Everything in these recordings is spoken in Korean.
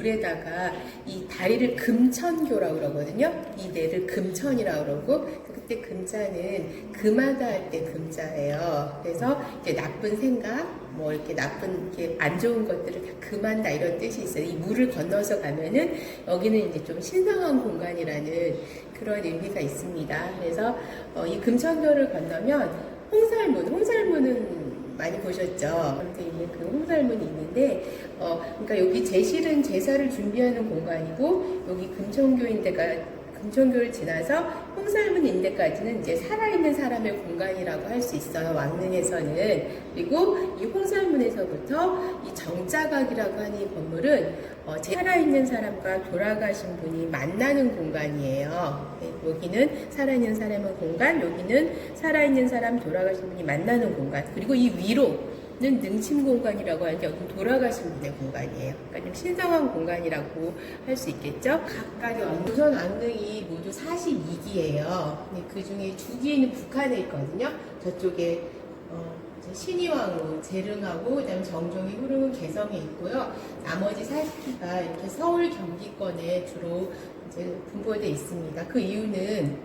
물에다가 이 다리를 금천교라고 그러거든요. 이 뇌를 금천이라고 그러고 그때 금자는 금하다 할 때 금자예요. 그래서 이제 나쁜 생각, 뭐 이렇게 나쁜 이렇게 안 좋은 것들을 다 금한다 이런 뜻이 있어요. 이 물을 건너서 가면은 여기는 이제 좀 신성한 공간이라는 그런 의미가 있습니다. 그래서 어, 이 금천교를 건너면 홍살문, 홍살문은 많이 보셨죠? 그런데 있는 그 홍살문이 있는데, 어, 그러니까 여기 제실은 제사를 준비하는 공간이고, 여기 금천교인데가, 금천교를 지나서 홍살문 인데까지는 이제 살아있는 사람의 공간이라고 할 수 있어요, 왕릉에서는. 그리고 이 홍살문에서부터 이 정자각이라고 하는 이 건물은 어, 살아있는 사람과 돌아가신 분이 만나는 공간이에요. 네, 여기는 살아있는 사람의 공간, 여기는 살아있는 사람, 돌아가신 분이 만나는 공간. 그리고 이 위로 는 능침 공간이라고 하는데 여기는 돌아가신 분의 공간이에요. 그러니까 좀 신성한 공간이라고 할 수 있겠죠. 각각의 왕- 조선 왕릉이 모두 42기예요. 그 중에 주기는 북한에 있거든요. 저쪽에 어, 신의왕후, 재릉하고 그다음 정종이 흐르는 개성에 있고요. 나머지 40기가 이렇게 서울 경기권에 주로 이제 분포되어 있습니다. 그 이유는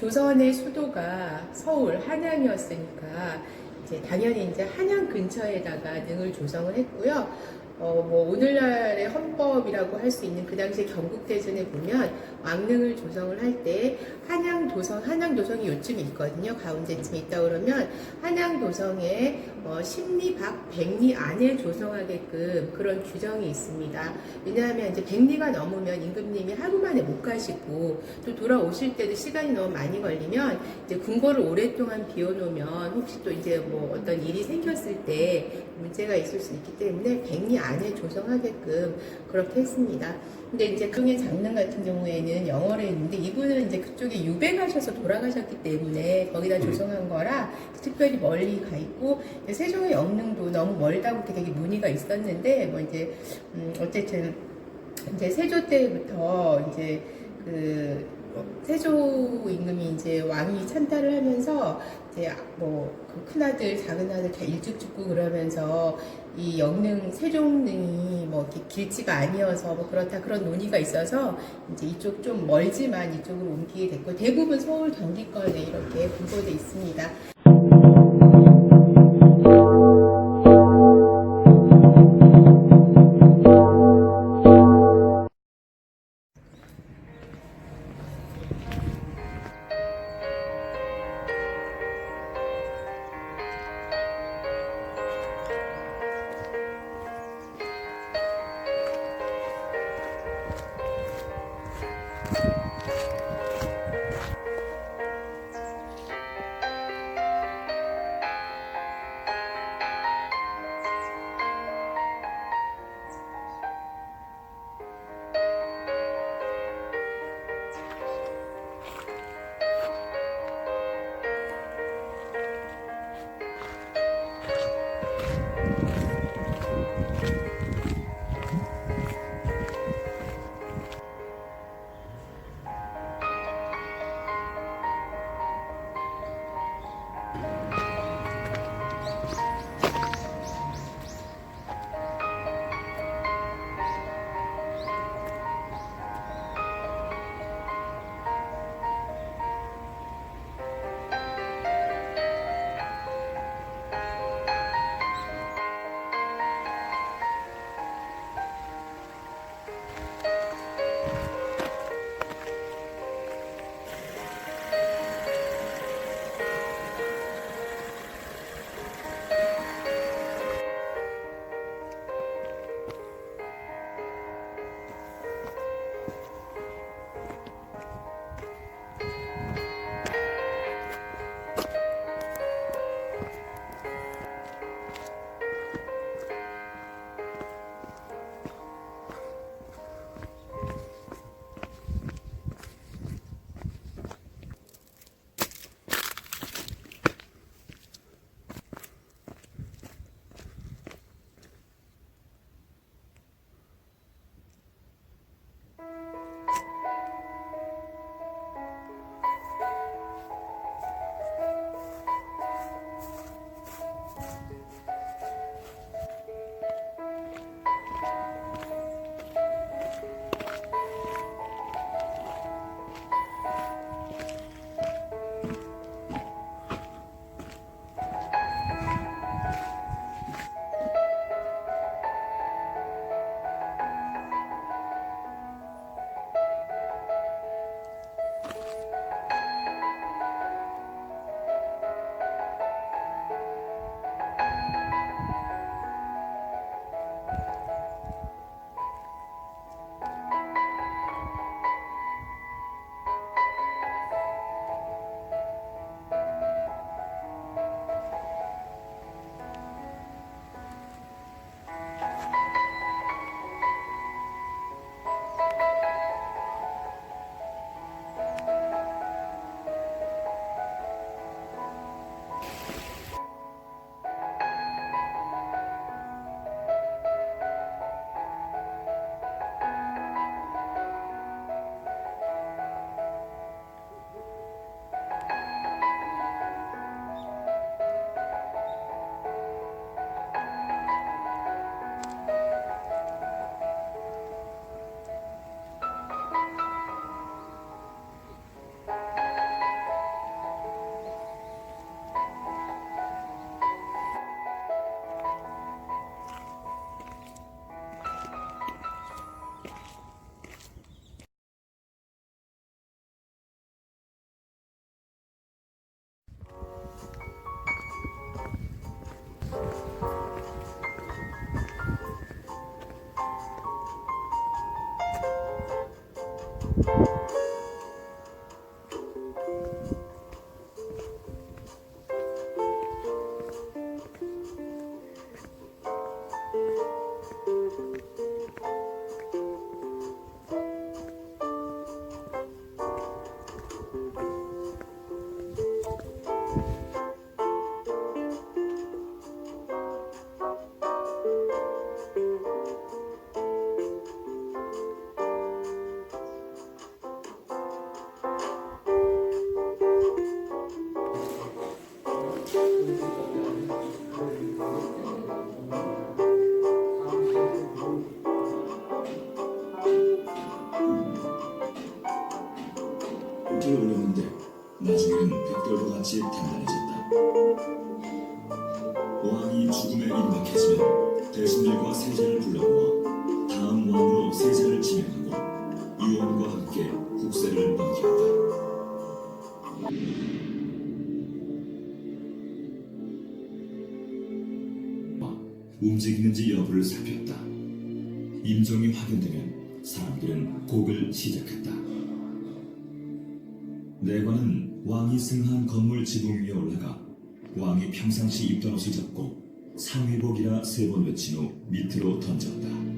조선의 수도가 서울 한양이었으니까 이제 당연히 이제 한양 근처에다가 능을 조성을 했고요. 어, 뭐, 오늘날의 헌법이라고 할 수 있는 그 당시에 경국대전에 보면 왕릉을 조성을 할 때 한양도성, 한양도성이 요쯤에 있거든요. 가운데쯤에 있다 그러면 한양도성에 어, 십리 밖 백리 안에 조성하게끔 그런 규정이 있습니다. 왜냐하면 이제 백리가 넘으면 임금님이 하루 만에 못 가시고 또 돌아오실 때도 시간이 너무 많이 걸리면 이제 궁궐을 오랫동안 비워놓으면 혹시 또 이제 뭐 어떤 일이 생겼을 때 문제가 있을 수 있기 때문에 백리 안에 조성하게끔 그렇게 했습니다. 근데 이제 그중에 장릉 같은 경우에는 영어로 했는데 이분은 이제 그쪽에 유배 가셔서 돌아가셨기 때문에 거기다 조성한 거라 특별히 멀리 가 있고 세종의 영릉도 너무 멀다고 되게 문의가 있었는데 뭐 이제 음 어쨌든 이제 세조 때부터 이제 그 세조 임금이 이제 왕위 찬탈을 하면서 이제 뭐그 큰아들 작은아들 다 일찍 죽고 그러면서 이 영능 세종능이 뭐 이렇게 길지가 아니어서 뭐 그렇다 그런 논의가 있어서 이제 이쪽 좀 멀지만 이쪽으로 옮기게 됐고 대부분 서울 경기권에 이렇게 분포돼 있습니다. Bye. 백별과 같이 단단해졌다. 왕이 죽음에 임박해지면 대순일과 세자를 불러모아 다음 왕으로 세자를 지명하고 유언과 함께 국세를 넘겼다. 움직이는지 여부를 살폈다. 임종이 확인되면 사람들은 곡을 시작했다. 내관은 왕이 승한 건물 지붕 위에 올라가 왕이 평상시 입던 옷을 잡고 상위복이라 세 번 외친 후 밑으로 던졌다.